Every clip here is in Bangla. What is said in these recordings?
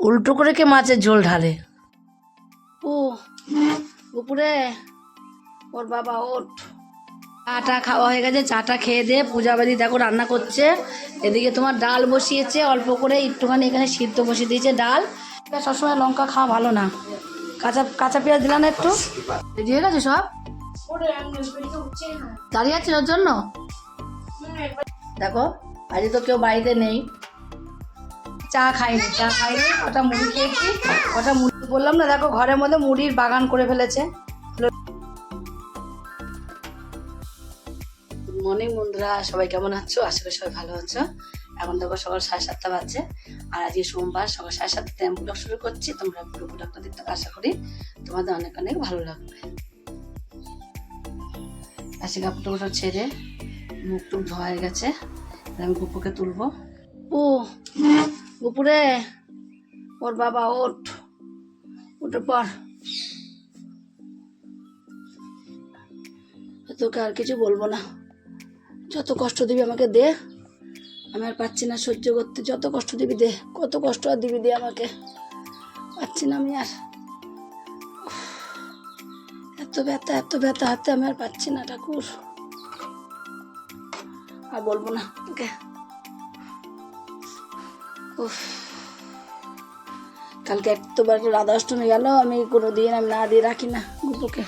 উল্টো করে কে মাছের ঝোল ঢালে? ও উপরে ওর বাবা ওঠ। চাটা খাওয়া হয়ে গেছে চাটা খেয়ে দিয়ে পূজা পূজাবাদি দেখো রান্না করছে। এদিকে তোমার ডাল বসিয়েছে অল্প করে একটুখানি এখানে সিদ্ধ বসিয়ে দিয়েছে ডাল। সবসময় লঙ্কা খাওয়া ভালো না। কাঁচা কাঁচা পেঁয়াজ দিলাম না একটু? রেডি হয়ে গেছে সব? দাঁড়িয়ে আছে ওর জন্য? দেখো আজকে তো কেউ বাড়িতে নেই। চা খাইনি চা খাইনি ওটা মুড়ি খেয়েছি ওটা মুড়ি বললাম না, দেখো ঘরের মধ্যে মুড়ির বাগান করে ফেলেছে। মর্নিং বন্ধুরা, সবাই কেমন আছো? আশা করি সবাই ভালো আছো। এখন দেখো সকাল সাড়ে সাতটা বাজছে, আর আজকে সোমবার, সকাল সাড়ে সাতটাতে আমি ব্লগ শুরু করছি। তোমরা পুরো ব্লগটা দেখতে আশা করি তোমাদের অনেক অনেক ভালো লাগবে। আজকে কাপড় ছেড়ে মুখ টুক ধোয়া হয়ে গেছে আমি গুপুকে তুলবো। ও গুপুরে ওর বাবা ওঠ, উঠে পর তোকে আর কিছু বলব না। যত কষ্ট দিবি আমাকে দে, আমি আর পাচ্ছি না সহ্য করতে। যত কষ্ট দিবি দে, কত কষ্ট আর দিবি দে আমাকে। পাচ্ছি না আমি আর। এত ব্যথা এত ব্যথা হাতে আমি আর পাচ্ছি না ঠাকুর। আর বলব না ওকে উফ। কালকে একবার রাধা অষ্টমী গেল, আমি কোনো দিন আমি না দিয়ে রাখি না গুপুকে।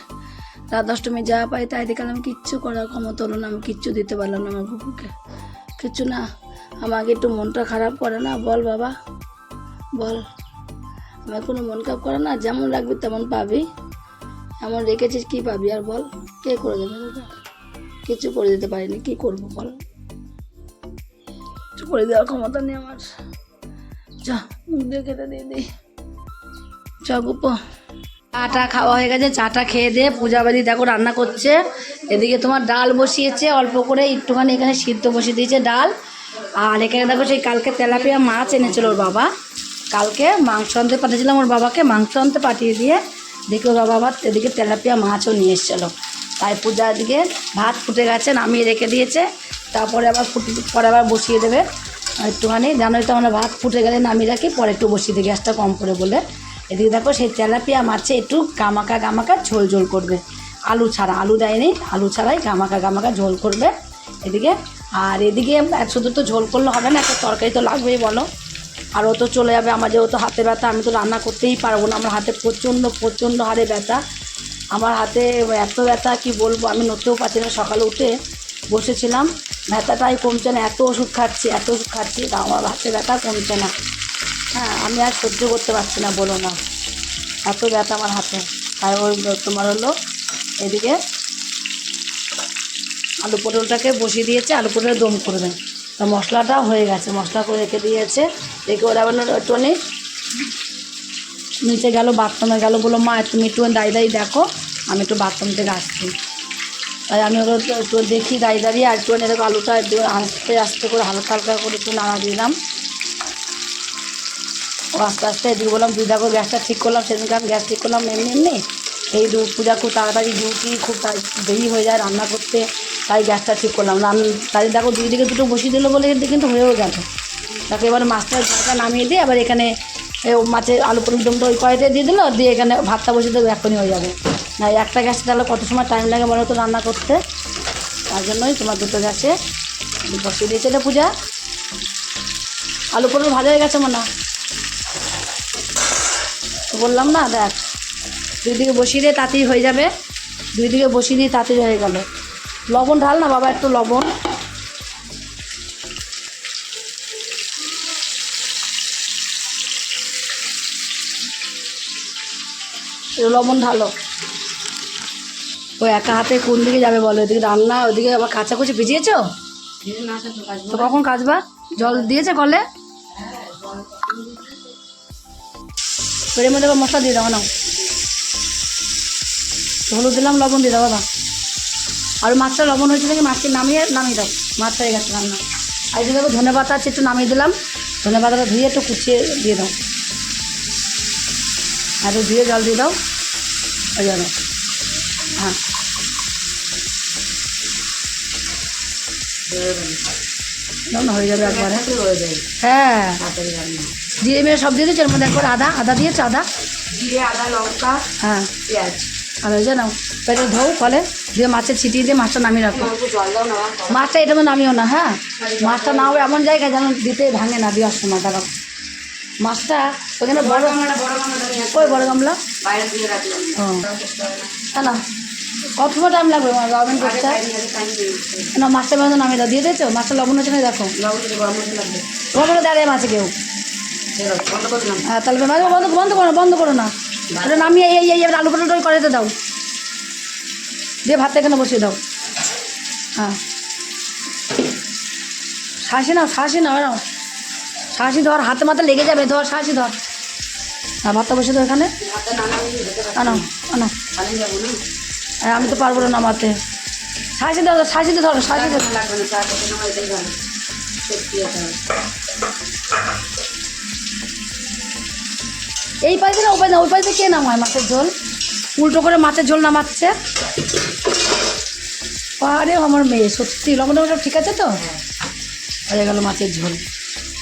রাধা অষ্টমী যা পাই তাই দেখে আমি কিচ্ছু করার ক্ষমতা হলো না, আমি কিচ্ছু দিতে পারলাম না আমার গুপুকে। কিচ্ছু না, আমাকে একটু মনটা খারাপ করে না, বল বাবা, বল। আমার কোনো মন খারাপ করে না, যেমন রাখবি তেমন পাবি। এমন রেখেছিস কি পাবি আর বল, কে করে দেবে কিছু করে দিতে পারিনি, কি করব বল? কিছু করে দেওয়ার ক্ষমতা নেই আমার। যা, মুখ চ গুপ। চাটা খাওয়া হয়ে গেছে, চাটা খেয়ে দিয়ে পূজাবাদি দেখো রান্না করছে। এদিকে তোমার ডাল বসিয়েছে, অল্প করে একটুখানি এখানে সিদ্ধ বসিয়ে দিয়েছে ডাল। আর এখানে দেখো সেই কালকে তেলাপিয়া মাছ এনেছিল ওর বাবা। কালকে মাংস আনতে পাঠিয়েছিলাম ওর বাবাকে, মাংস আনতে পাঠিয়ে দিয়ে দেখি ওর বাবা আবার এদিকে তেলাপিয়া মাছও নিয়ে এসেছিল। তাই পূজা দিকে ভাত ফুটে গেছে, নামিয়ে রেখে দিয়েছে। তারপরে আবার ফুটে, পরে আবার বসিয়ে দেবে। একটুখানি, জানোই তো আমরা ভাত ফুটে গেলে নামিয়ে রাখি, পরে একটু বসিয়ে দিই, গ্যাসটা কম করে বলে। এদিকে দেখো, সেই তেলাপিয়া মাছে একটু গামাকা গামাকা ঝোল ঝোল করবে। আলু ছাড়া, আলু দেয়নি, আলু ছাড়াই গামাকা গামাকা ঝোল করবে এদিকে। আর এদিকে শুধু তো ঝোল করলে হবে না, একটা তরকারি তো লাগবেই, বলো। আর ও তো চলে যাবে, আমার যেহেতু হাতে ব্যথা, আমি তো রান্না করতেই পারব না, আমার হাতে প্রচণ্ড প্রচণ্ড হারে ব্যথা। আমার হাতে এত ব্যথা, কি বলব, আমি নড়তেও পারছি না। সকালে উঠে বসেছিলাম ব্যথাটাই কমছে না, এত ওষুধ খাচ্ছি, এত ওষুধ খাচ্ছি, তা আমার হাতে ব্যথা কমছে না। হ্যাঁ আমি আর সহ্য করতে পারছি না, বলো না। এত ব্যথা আমার হাতে। তাই ওই তোমার হলো, এদিকে আলু পটলটাকে বসিয়ে দিয়েছে, আলু পটল দম করবে। তা মশলাটা হয়ে গেছে, মশলা করে রেখে দিয়েছে। রেখে ওরা টনি নিচে গেল, বাথরুমে গেল। বলল, মা, তুমি একটু দাঁড়িয়ে দাঁড়িয়ে দেখো, আমি একটু বাথরুম থেকে আসছি। তাই আমি ওরা একটু দেখি দাঁড়িয়ে দাঁড়িয়ে, আর একটু এরকম আলুটা একটু আস্তে আস্তে করে হালকা হালকা করে একটু নাড়া দিলাম। ও আস্তে আস্তে এদিকে বললাম তুই দেখো, গ্যাসটা ঠিক করলাম, সেদিনকে আমি গ্যাস ঠিক করলাম, এমনি এমনি। এই দু পূজা খুব তাড়াতাড়ি ডিউটি খুব দেরি হয়ে যায় রান্না করতে, তাই গ্যাসটা ঠিক করলাম রান তাই দেখো দুই দিকে দুটো বসিয়ে দিল বলে কিন্তু হয়েও গেছে। তাকে এবার মাছটা ঝাঁকা নামিয়ে দিয়ে আবার এখানে মাছের আলু পটল টমটো ওই কড়াইতে দিয়ে দিল, দিয়ে এখানে ভাতটা বসিয়ে দেবো এখনই হয়ে যাবে। না একটা গ্যাসে তাহলে কত সময় টাইম লাগে মনে হতো রান্না করতে? তার জন্যই তোমার দুটো গ্যাসে বসিয়ে দিয়েছে। এটা পূজা, আলু পটল ভাজা হয়ে গেছে মনে তো বললাম না, দেখ, দুই দিকে বসিয়ে দিয়ে তাড়াতাড়ি হয়ে যাবে। দুই দিকে বসিয়ে দিয়ে তাড়াতাড়ি হয়ে গেল। লবণ ঢাল না বাবা, একটু লবণ। লবণ ঢালো। ও একা হাতে কোন দিকে যাবে বলো? ওইদিকে রান্না, ওদিকে আবার কাঁচাকুচি ভিজিয়েছো? তো কখন কাচবা? জল দিয়েছে কলে এর মধ্যে আবার মশলা দিয়ে দাও না হলুদ দিলাম, লবণ দিয়ে দাও, বাবা। আর মাছটা লবণ হয়েছে নাকি? মাছটি নামিয়ে নামিয়ে দাও। মাছ হয়ে গেছে রান্না। আর যদি ধনে পাতা আছে, একটু নামিয়ে দিলাম। ধনে পাতাটা ধুয়ে একটু কুচিয়ে দিয়ে দাও। আর একটু ধুয়ে জল দিয়ে দাও। হয়ে যাবে হ্যাঁ। না হয়ে যাবে একবারে। হ্যাঁ জিরে মেরে সব দিয়ে দিয়েছ এর মধ্যে একবার আদা আদা দিয়েছ আদা। জিরে আদা লঙ্কা হ্যাঁ। পেঁয়াজ। আর ওই যে নাও পেটে ধৌ ফলে দিয়ে মাছের ছিটিয়ে দিয়ে মাছটা নামিয়ে রাখো। না। মাছটা এটা নামিও না হ্যাঁ। মাছটা নাও এমন জায়গায় যেন দিতে ভাঙে না দেওয়ার সময় দেখো মাছটা ওখানে বড় গামলা বড় গামলা। ও। না না কত টাইম লাগবে? লবণ করতে না মাছটা মধ্যে নামিয়ে দাও। দিয়ে দিয়েছ? মাছটা লবণ হচ্ছে না দেখো। লবণ দিয়ে গরম মশলা লাগবে। লবণ দাঁড়িয়ে মাছে কেউ। হ্যাঁ তাহলে মাছ বন্ধ বন্ধ করো না, বন্ধ করো না। ওটা নামিয়ে এই এই এবার আলু পটল করে দাও। দিয়ে ভাতটা এখানে বসিয়ে দাও। হ্যাঁ। শাঁসি নাও শাঁসি না নাও শাঁসি ধর, হাতে মাথা লেগে যাবে, ধর শাঁসি ধর। হ্যাঁ ভাতটা বসে তো এখানে। আনো আনো। হ্যাঁ আমি তো পারব না নামাতে। শাঁসি ধরো শাঁসি ধরো ভালো সত্যি এটা এই পাইতে না, ওই পাইতে না, ওই পাইতে কে নামায় মাছের ঝোল? উল্টো করে মাছের ঝোল নামাচ্ছে। আরে, আমার মেয়ে, সত্যি, লবণ সব ঠিক আছে তো? হয়ে গেল মাছের ঝোল।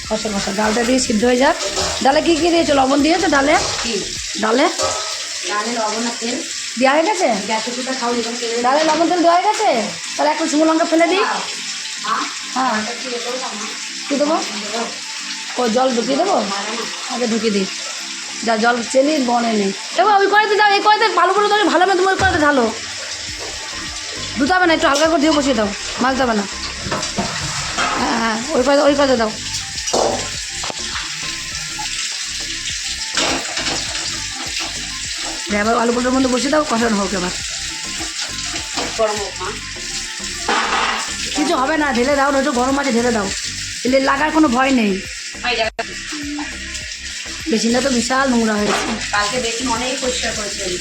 কষা কষা ডালটা দিয়ে সিদ্ধ হয়ে যাক। ডালে কী কী দিয়েছ? লবণ দিয়েছ ডালে? ডালে? ডালে লবণ আর তেল। দেওয়া হয়ে গেছে? ডালে লবণ তেল দেওয়া হয়ে গেছে? তাহলে একটু শুকনো লঙ্কা ফেলে দিই। হ্যাঁ। কী দেবো? ও জল ঢুকিয়ে দেবো? আগে ঢুকিয়ে দিই। যা জল চেনি বনে নেই। এবার ওই কড়াইতে যাও এই কড়াইতে ভালো করে ধরে ভালো মতো ওই কড়াইতে ঢালো। হবে না একটু হালকা করে দিয়ে বসিয়ে দাও। মালতে হবে না। হ্যাঁ হ্যাঁ ওই কড়াইতে ওই কড়াইতে দাও। এবার আলু পটলের মধ্যে বসে দাও কষানো হোক এবার। কিছু হবে না ঢেলে দাও নয়তো গরম আছে ঢেলে দাও। এলে লাগার কোনো ভয় নেই। বেসিনটা তো বিশাল নোংরা হয়েছে। কালকে বেশি অনেক পরিষ্কার করেছি। আমি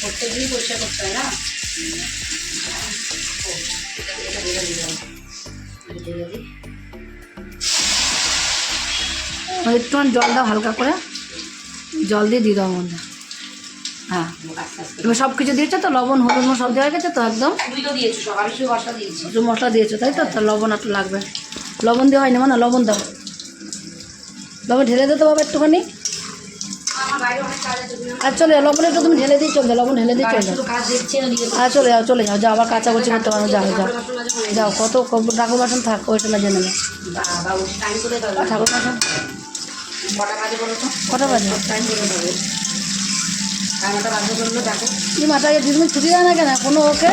প্রত্যেক দিন পরিষ্কার করতে হয় না? একটুখানি জল দাও হালকা করে জল দিয়ে দিয়ে দাও মধ্যে হ্যাঁ। আস্তে। সব কিছু দিয়েছ তো? লবণ হলুদ সব দেওয়া গেছে তো একদম? দিয়েছ সব শুধু মশলা দিয়েছি। তাই তো? লবণ একটু লাগবে। লবণ দেওয়া হয়নি মানে লবণ দাও। লবণ ঢেলে দিতে বাবা একটুখানি। তুমি আর চলে যাও লবণ একটু তুমি ঢেলে দিয়ে চলে যাও লবণ ঢেলে দিয়ে চলে যাও। না আর চলে যাও চলে যাও যাও আবার কাঁচা কুচি করতে পারো যাও যাও। যাও কত ঠাকুর বাসন থাক ওইটা টাইম করে ঠাকুর বাসন? কটা বাজে কটা বাজে? টাইমটা বাজে করল দেখো। এই মাথাকে দিদিন ছুটি দেয় না কেন? কোনো ওকে?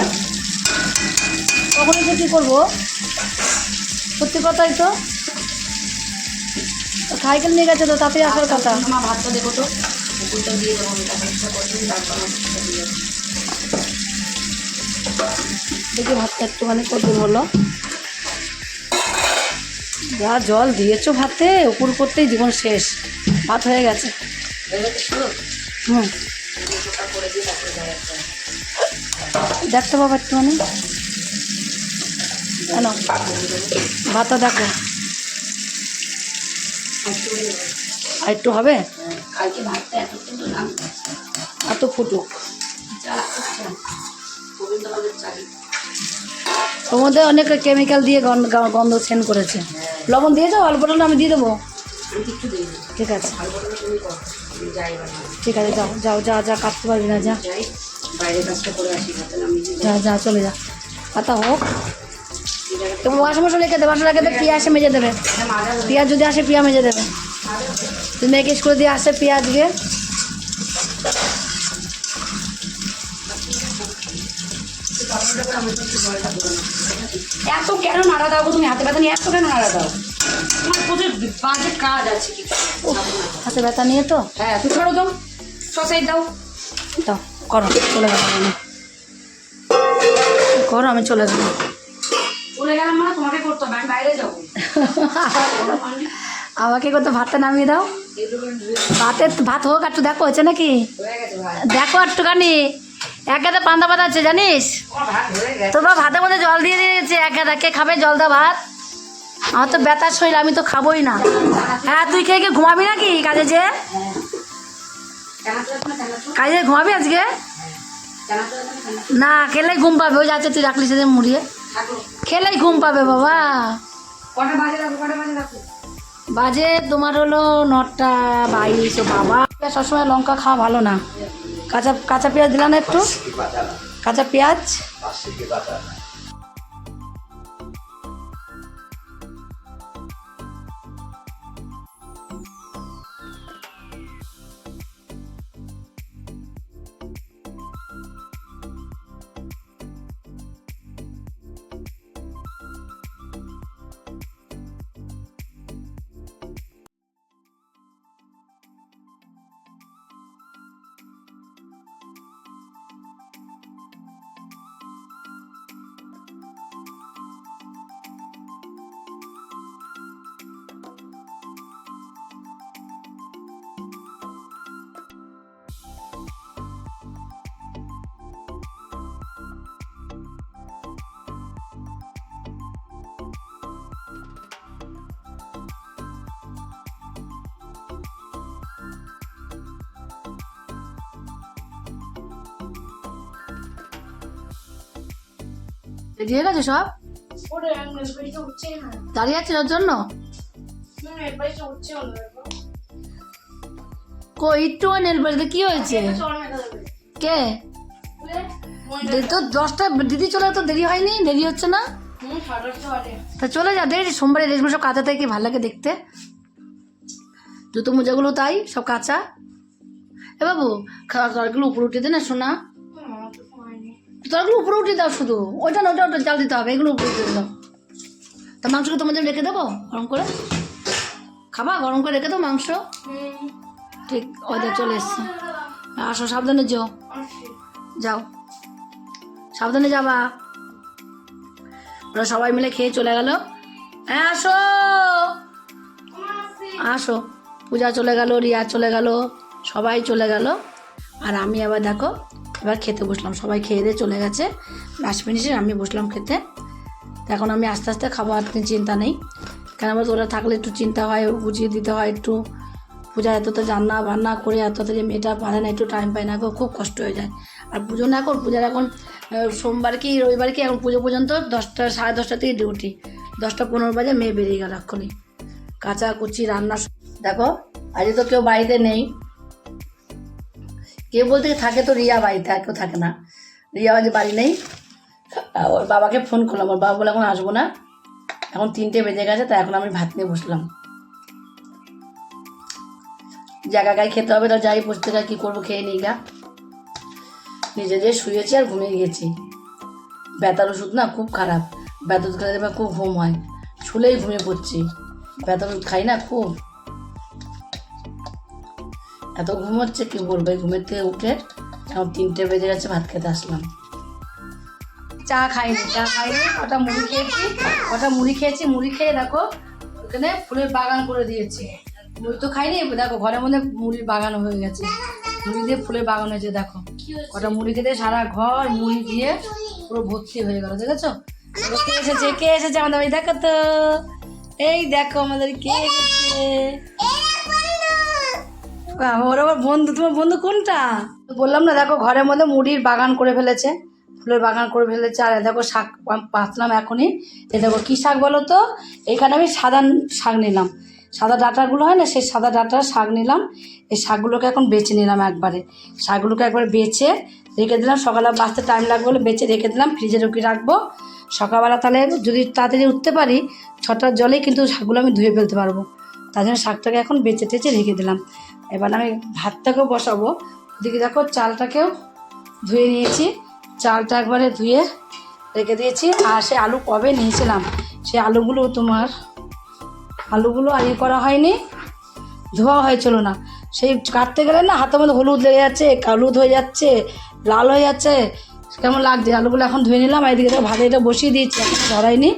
কখন এসে কী করব? সত্যি কথাই তো। সাইকেল নিয়ে গেছে তো তাতেই আসার কথা। আমার ভাতটা দেখো তো। পুকুরটা দিয়ে দেবো আমি টাকা করছি তারপর ভাতটা দিয়ে দেখি ভাতটা একটুখানি কদূর হলো। যা জল দিয়েছ ভাতে উপর করতেই জীবন শেষ। ভাত হয়ে গেছে। হুম। দেখতে পাবো একটুখানি কেন? ভাতটা দেখো। আর একটু হবে? এত তো ফুটুক। মধ্যে অনেক কেমিক্যাল দিয়ে গন্ধ সেন করেছে। লবণ দিয়ে যাও অল্প আমি দিয়ে দেবো। ঠিক আছে। ঠিক আছে যাও যাও, যা যা, কাটতে পারবি না, যা। যাই কাজটা করে আসি ভাতে যা যা চলে যা। পাতা হোক। এই জায়গাটা তো বাসন মশলা রেখে দেবে বাসন রেখে দেবে এসে মেজে দেবে। পেঁয়াজ যদি আসে পিঁয়া মেজে দেবে। তুমি মেয়েকে স্কুলে দিয়ে আসে পেঁয়াজ গিয়ে এত কেন নাড়া দাও তুমি? হাতে ব্যথা নিয়ে এত কেন নাড়া দাও? আমার প্রচুর বাজে কাজ আছে হাতে ব্যথা নিয়ে তো? হ্যাঁ তুই ছাড়ো দাও সসাই দাও। দাও। করো চলে গেলাম আমি করো আমি চলে গেলাম চলে গেলাম মানে তোমাকে করতে হবে আমি বাইরে যাব। আমাকে কত ভাতটা নামিয়ে দাও। ভাতে ভাত হোক একটু দেখো হচ্ছে নাকি? দেখো একটুখানি এক গাদা পান্তা পাতা আছে জানিস? তোমার ভাত তোমরা ভাতের মধ্যে জল দিয়ে দিয়েছে এক গাদা কে খাবে? জল দা ভাত। আমার তো ব্যথার শরীর আমি তো খাবোই না। হ্যাঁ তুই খেয়ে খেয়ে ঘুমাবি নাকি কাজে যে? কাজে ঘুমাবি আজকে? না খেলেই ঘুম পাবে ওই যাচ্ছে তুই রাখলি সেদিন মুড়িয়ে। খেলেই ঘুম পাবে বাবা। বাজে তোমার হলো নটা বাইশ বাবা। সবসময় লঙ্কা খাওয়া ভালো না। কাঁচা কাঁচা পেঁয়াজ দিলাম একটু? কাঁচা পেঁয়াজ? রেডি হয়ে গেছে সব? দাঁড়িয়ে আছে ওর জন্য? কো একটু নেল বাড়িতে কি হয়েছে? কে? তো দশটা দিদি চলে তো দেরি হয়নি? দেরি হচ্ছে না? তা চলে যা দেরি সোমবারে রেশমি সব কাঁচা থেকে ভালো লাগে দেখতে। জুতো মোজাগুলো তাই সব কাঁচা। এ বাবু খাওয়ার তরকারিগুলো উপরে উঠে দে না শোনা তরকারিগুলো উপরে উঠে দাও শুধু। ওইটা না ওটা ওটা জাল দিতে হবে, এগুলো উপরে উঠে দাও। তা মাংসকে তোমার জন্য রেখে দেবো, গরম করে? খাবা? গরম করে রেখে দাও মাংস? ঠিক, ওদের চলে এসছে। আসো, সাবধানে যাও। যাও। সাবধানে যাবা। ওরা সবাই মিলে খেয়ে চলে গেল। হ্যাঁ আসো! আসো। পূজা চলে গেল, রিয়া চলে গেল, সবাই চলে গেল। আর আমি আবার দেখো এবার খেতে বসলাম। সবাই খেয়ে দিয়ে চলে গেছে। লাস্ট মিনিটে আমি বসলাম খেতে। এখন আমি আস্তে আস্তে খাব, আর কোনো চিন্তা নেই। কেন বলতো, ওরা থাকলে একটু চিন্তা হয় বুঝিয়ে দিতে হয় একটু। পূজা এত তো রান্না বান্না করে এত যে মেয়েটা পারে না, একটু টাইম পায় না খুব কষ্ট হয়ে যায়। আর পুজো না এখন পূজার এখন সোমবার কি, রবিবার কি, এখন পুজো পর্যন্ত দশটা, সাড়ে দশটা থেকে ডিউটি দশটা পনেরো বাজে মেয়ে বেরিয়ে গেল এক্ষুনি। কাঁচা কুচি রান্না দেখো, আজকে তো কেউ বাড়িতে নেই। কেউ বলতে থাকে তো রিয়া বাড়িতে আর কেউ থাকে না। রিয়া আজ বাড়ি নেই ওর বাবাকে ফোন করলাম। ওর বাবা বলে এখন আসব না। এখন তিনটে বেজে গেছে তাই এখন আমি ভাত নিয়ে বসলাম। জায়গা গায়ে খেতে হবে, তো যাই বসতে গা কী করব খেয়ে নিই গা। নিজে যে শুয়েছি আর ঘুমিয়ে গেছি। ব্যথার ওষুধ না খুব খারাপ। ব্যথা খেলে দেখবে খুব ঘুম হয়। শুলেই ঘুমিয়ে পড়ছি। ব্যথার ওষুধ খাই না খুব। এত ঘুম হচ্ছে, কি বলব? ঘুমের থেকে উঠে এখন তিনটে বেজে গেছে, ভাত খেতে আসলাম। চা খাইনি চা খাইনি, কটা মুড়ি খেয়েছি, কটা মুড়ি খেয়েছি, মুড়ি খেয়ে দেখো, ওখানে ফুলের বাগান করে দিয়েছি। মুড়ি তো খাইনি, দেখো, ঘরের মধ্যে মুড়ির বাগান হয়ে গেছে। মুড়ি দিয়ে ফুলের বাগান হয়েছে, দেখো। কটা মুড়ি খেতে সারা ঘর মুড়ি দিয়ে পুরো ভর্তি হয়ে গেল, দেখেছ? কে এসেছে কে এসেছে আমাদের দেখো তো। এই দেখো আমাদের কে এসেছে। ওর আবার বন্ধু, তোমার বন্ধু কোনটা? বললাম না, দেখো ঘরের মধ্যে মুড়ির বাগান করে ফেলেছে, ফুলের বাগান করে ফেলেছে, আর দেখো শাক পাতলাম এখনই। এ দেখো কী শাক বলো তো? এখানে আমি সাদা শাক নিলাম। সাদা ডাঁটাগুলো হয় না, সেই সাদা ডাঁটার শাক নিলাম। এই শাকগুলোকে এখন বেছে নিলাম একবারে। শাকগুলোকে একবার বেছে রেখে দিলাম। সকালে বাঁচতে টাইম লাগবে বলে বেছে রেখে দিলাম ফ্রিজে ঢুকিয়ে রাখব। সকালবেলা তাহলে যদি তাড়াতাড়ি উঠতে পারি, ছটার জলেই কিন্তু শাকগুলো আমি ধুয়ে ফেলতে পারব। তার জন্য শাকটাকে এখন বেছে টেচে রেখে দিলাম। এবার আমি ভাতটাকেও বসাবো। ওদিকে দেখো চালটাকেও ধুয়ে নিয়েছি। চালটা একবারে ধুয়ে রেখে দিয়েছি। আর সে আলু কবে নিয়েছিলাম? সে আলুগুলো তোমার আলুগুলো আর ইয়ে করা হয়নি, ধোয়া হয়েছিল না। সেই কাটতে গেলে না হাতের মধ্যে হলুদ লেগে যাচ্ছে হলুদ হয়ে যাচ্ছে, লাল হয়ে যাচ্ছে। কেমন লাগছে? আলুগুলো এখন ধুয়ে নিলাম। আর এদিকে ভাতে এটা বসিয়ে দিয়েছি, এখন ধরাইনি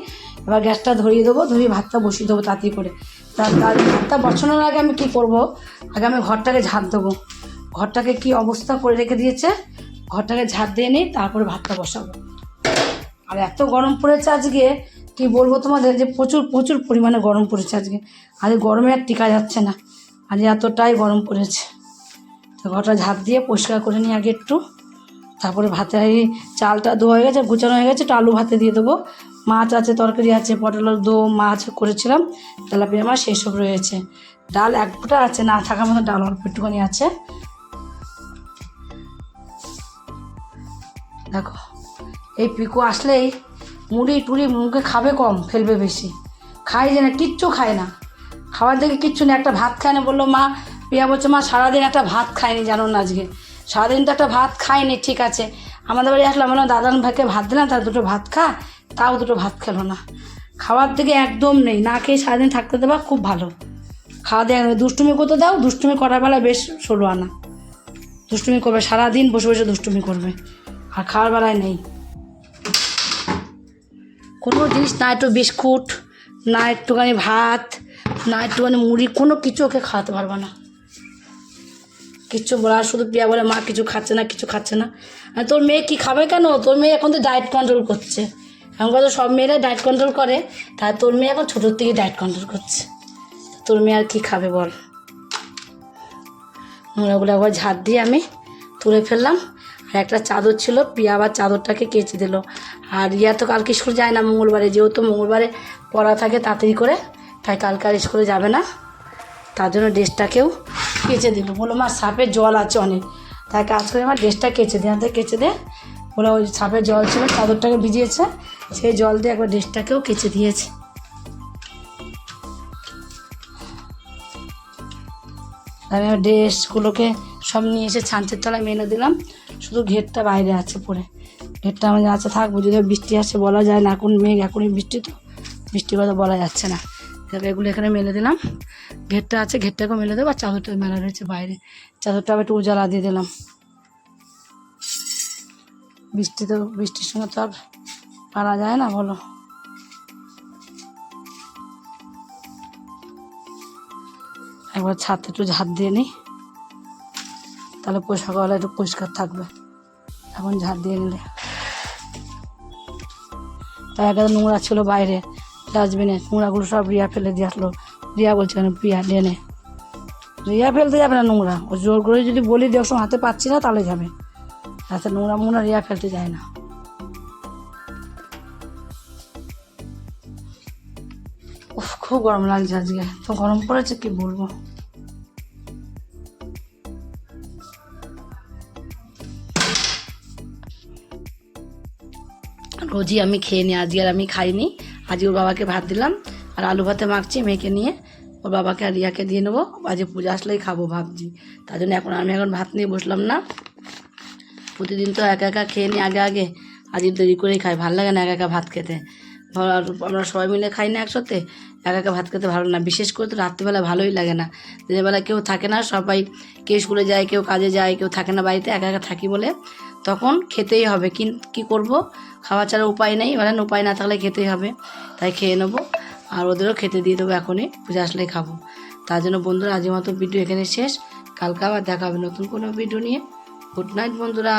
এবার গ্যাসটা ধরিয়ে দেবো, ধরিয়ে ভাতটা বসিয়ে দেবো তাড়াতাড়ি করে। তার ভাতটা বসানোর আগে আমি কী করব? আগে আমি ঘরটাকে ঝাঁট দেবো। ঘরটাকে কি অবস্থা করে রেখে দিয়েছে? ঘরটাকে ঝাঁট দিয়ে নিই তারপরে ভাতটা বসাবো। আর এত গরম পড়েছে আজকে, কি বলব তোমাদের যে প্রচুর প্রচুর পরিমাণে গরম পড়েছে আজকে। আজ গরমে আর টিকা যাচ্ছে না। আজ এতটাই গরম পড়েছে। তো ঘরটা ঝাঁপ দিয়ে পরিষ্কার করে নিই আগে একটু। তারপরে ভাতে চালটা ধোয়া হয়ে গেছে, গুছানো হয়ে গেছে, একটু আলু ভাতে দিয়ে দেবো। মাছ আছে, তরকারি আছে পটলের দো মাছ করেছিলাম তেলাপিয়া মাছ সেই সব রয়েছে। ডাল এক ফুটা আছে, না থাকার মতো ডাল অল্প একটুখানি আছে। দেখো, এই পিকু আসলেই মুড়ি টুড়ি মুখে খাবে কম, ফেলবে বেশি। খাই যে না, কিচ্ছু খায় না। খাবার দেখে কিচ্ছু না একটা ভাত খায় না, বলল মা, পিয়া বলছে, মা, সারাদিন একটা ভাত খায়নি জানো না আজকে? সারাদিন তো একটা ভাত খায়নি ঠিক আছে। আমাদের বাড়ি আসলাম, বললাম দাদান ভাইকে ভাত দিলাম তার দুটো ভাত খা। তাও দুটো ভাত খেলো না। খাওয়ার থেকে একদম নেই। না খেয়ে সারাদিন থাকতে দেবা, খুব ভালো। খাওয়া দেওয়া। দুষ্টুমি করতে দাও, দুষ্টুমি করার বেলায় বেশ ষোলো আনা। দুষ্টুমি করবে, সারাদিন বসে বসে দুষ্টুমি করবে। আর খাওয়ার বেলায় নেই। কোনো জিনিস না, একটু বিস্কুট, না একটুখানি ভাত, না একটুখানি মুড়ি, কোনো কিছু ওকে খাওয়াতে পারবে না। কিচ্ছু বলা, শুধু প্রিয়া বলে, মা, কিছু খাচ্ছে না, কিছু খাচ্ছে না। তোর মেয়ে কি খাবে কেন? তোর মেয়ে এখন তো ডায়েট কন্ট্রোল করছে। এখনকার তো সব মেয়েরা ডায়েট কন্ট্রোল করে। তাই তোর মেয়ে এখন ছোটোর থেকে ডায়েট কন্ট্রোল করছে। তোর মেয়ে আর কী খাবে বল? নোংরাগুলো একবার ঝাড় দিয়ে আমি তুলে ফেললাম। আর একটা চাদর ছিল, পিয়া আবার চাদরটাকে কেচে দিল। আর রিয়া তো কালকে স্কুল যায় না, মঙ্গলবারে। যেহেতু মঙ্গলবারে পড়া থাকে তাড়াতাড়ি করে, তাই কালকে আর স্কুলে যাবে না। তার জন্য ড্রেসটাকেও কেচে দিল। বলল, মা, সাপের জল আছে অনেক। তাই কাজ করে আমার ড্রেসটা কেচে দিয়ে আমাদের কেচে দে। বলে ওই সাপের জল ছিল, চাদরটাকে ভিজিয়েছে। সেই জল দিয়ে একবার ড্রেসটাকেও কেচে দিয়েছে। আমি ড্রেসগুলোকে সব নিয়ে এসে ছাঁচের তলায় মেলে দিলাম। শুধু ঘেরটা বাইরে আছে পরে ঘেরটা আমাদের আছে থাকব, যদি বৃষ্টি আসে বলা যায় না, এখন মেঘ, এখনই বৃষ্টি তো। বৃষ্টির কথা বলা যাচ্ছে না। এগুলো এখানে মেলে দিলাম। ঘেরটা আছে, ঘেরটাকেও মেলে দেবো, আর চাদরটা মেলা রয়েছে বাইরে। চাদরটা আবার একটু উজালা দিয়ে দিলাম। বৃষ্টি তো, বৃষ্টির সময় তো আর পারা যায় না, বলো। একবার ছাদটা একটু ঝাঁট দিয়ে নিই। তাহলে পোশাকওয়ালা একটু পরিষ্কার থাকবে। এখন ঝাঁট দিয়ে নিলে। তাই একটা নোংরা ছিল বাইরে। ডাস্টবিনে নোংরাগুলো সব রিয়া ফেলে দিয়ে আসলো। রিয়া বলছে কেন প্রিয়া নিয়ে নে। রিয়া ফেলতে যাবে না নোংরা। ও জোর করে যদি বলি দেখ হাতে পাচ্ছি না, তাহলে যাবে। হাতে নোংরা মোংরা রিয়া ফেলতে যায় না। খুব গরম লাগছে আজকে। তো গরম পড়েছে কি বলব? রোজই আমি খেয়ে নিই আজকে আর আমি খাইনি। আজকে ওর বাবাকে ভাত দিলাম, আর আলু ভাতে মাখছি মেয়েকে নিয়ে। ওর বাবাকে আর রিয়াকে দিয়ে নেব। আজকে পূজা আসলেই খাব ভাবছি। তার জন্য এখন আমি এখন ভাত নিয়ে বসলাম না। প্রতিদিন তো একা একা খেয়ে নিই আগে আগে। আজ দেরি করেই খাই, ভালো লাগে না একা একা ভাত খেতে। ধর আমরা সবাই মিলে খাই না একসাথে। একা একা ভাত খেতে ভালো না। বিশেষ করে তো রাত্রিবেলা ভালোই লাগে না। দিনের বেলা কেউ থাকে না, সবাই কেউ স্কুলে যায়, কেউ কাজে যায়, কেউ থাকে না বাড়িতে একা একা থাকি বলে তখন খেতেই হবে। কি, কী করব? খাওয়া ছাড়া উপায় নেই বলেন উপায় না থাকলে খেতেই হবে। তাই খেয়ে নেব আর ওদেরও খেতে দিয়ে দেবো এখনই, পূজা আসলেই খাব। তার জন্য বন্ধুরা আজকের মতো ভিডিও এখানে শেষ। কালকে আবার দেখা হবে নতুন কোনো ভিডিও নিয়ে। গুড নাইট বন্ধুরা।